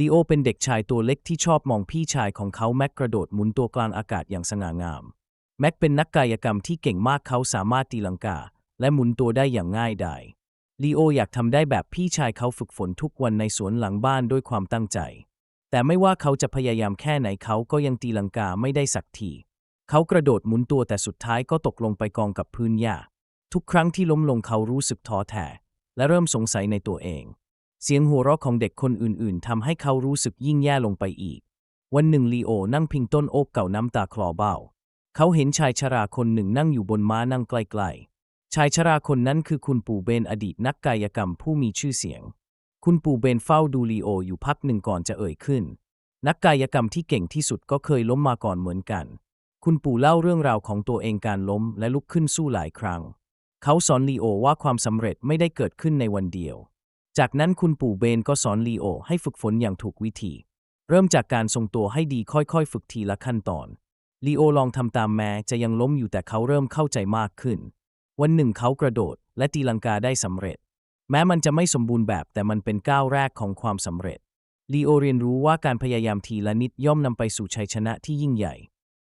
ลีโอเป็นเด็กชายตัวเล็กที่ชอบมองพี่ชายของเขาแม็กกระโดดหมุนตัวกลางอากาศอย่างสง่างาม แม็กเป็นนักกายกรรมที่เก่งมากเขาสามารถตีลังกา และหมุนตัวได้อย่างง่ายดายลีโออยากทำได้แบบพี่ชายเขาฝึกฝนทุกวันในสวนหลังบ้านด้วยความตั้งใจ แต่ไม่ว่าเขาจะพยายามแค่ไหนเขาก็ยังตีลังกาไม่ได้สักที เขากระโดดหมุนตัวแต่สุดท้ายก็ตกลงไปกองกับพื้นหญ้า ทุกครั้งที่ล้มลงเขารู้สึกท้อแท้และเริ่มสงสัยในตัวเอง เสียงหัวเราะของเด็กคนอื่นๆทำให้เขารู้สึกยิ่งแย่ลงไปอีก วันหนึ่งลีโอนั่งพิงต้นโอบเก่าน้ำตาคลอเบ้า เขาเห็นชายชราคนหนึ่งนั่งอยู่บนม้านั่งใกล้ๆ ชายชราคนนั้นคือคุณปู่เบนอดีตนักกายกรรมผู้มีชื่อเสียง คุณปู่เบนเฝ้าดูลีโออยู่พักหนึ่งก่อนจะเอ่ยขึ้น นักกายกรรมที่เก่งที่สุดก็เคยล้มมาก่อนเหมือนกัน คุณปู่เล่าเรื่องราวของตัวเองการล้มและลุกขึ้นสู้หลายครั้ง เขาสอนลีโอว่าความสำเร็จไม่ได้เกิดขึ้นในวันเดียว จากนั้นคุณปู่เบนก็สอนลีโอให้ฝึกฝนอย่างถูกวิธี เริ่มจากการทรงตัวให้ดีค่อยๆ ฝึกทีละขั้นตอน ลีโอลองทำตามแม้จะยังล้มอยู่แต่เขาเริ่มเข้าใจมากขึ้น วันหนึ่งเขากระโดดและตีลังกาได้สำเร็จ แม้มันจะไม่สมบูรณ์แบบแต่มันเป็นก้าวแรกของความสำเร็จลีโอเรียนรู้ว่าการพยายามทีละนิดย่อมนำไปสู่ชัยชนะที่ยิ่งใหญ่